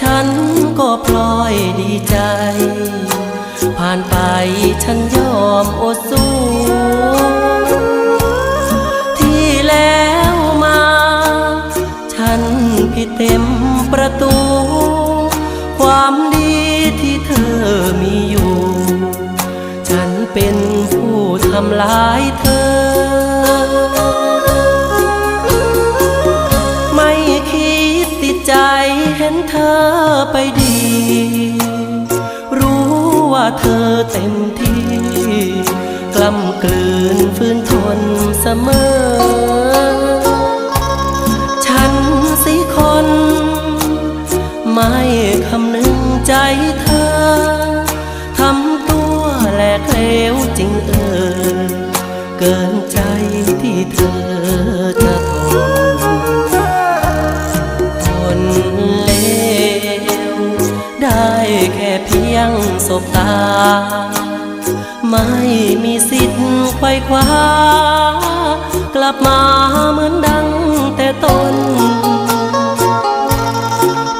ฉันก็ปล่อยดีใจ ผ่านไปฉันยอมอดสู้ ที่แล้วมา ฉันผิดเต็มประตู ความดีที่เธอมีอยู่ ฉันเป็นผู้ทำลายเธอ อเต็มที่ กล้ำกลืนฟื้นทนเสมอ ฉันสิคน ไม่คำนึงใจเธอ ทำตัวแหลกเลวจริงเออ เกินใจที่เธอจะ แค่เพียงสบตา ไม่มีสิทธิ์ไขว้คว้ากลับมาเหมือนดังแต่ต้น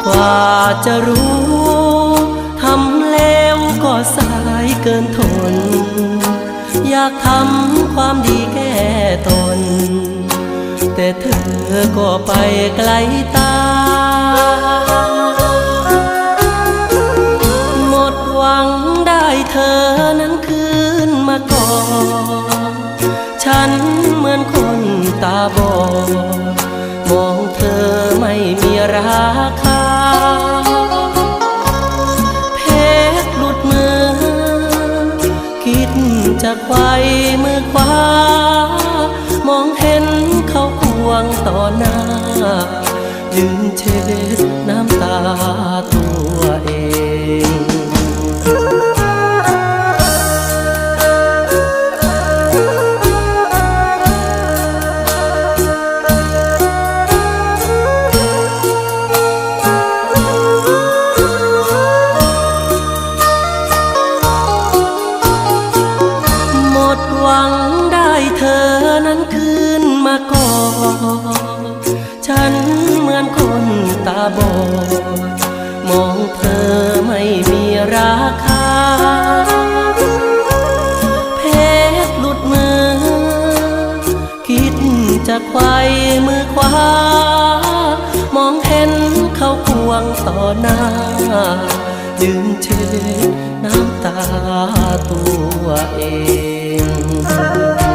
กว่าจะรู้ทำแล้วก็สายเกินทน อยากทำความดีแก้ตน แต่เธอก็ไปไกลตา บอดมองเธอไม่มีราคา เพชรหลุดมือ คิดจะไขว้มือขวามองเห็นเขาควงต่อหน้ายืนเช็ดน้ำตาตัวเอง ฉันเหมือนคนตาบอด มองเธอไม่มีราคา เพชรหลุดมือ คิดจะไขว้มือขวามองเห็นเขาควงต่อหน้า ดึงเช็ดน้ำตาตัวเอง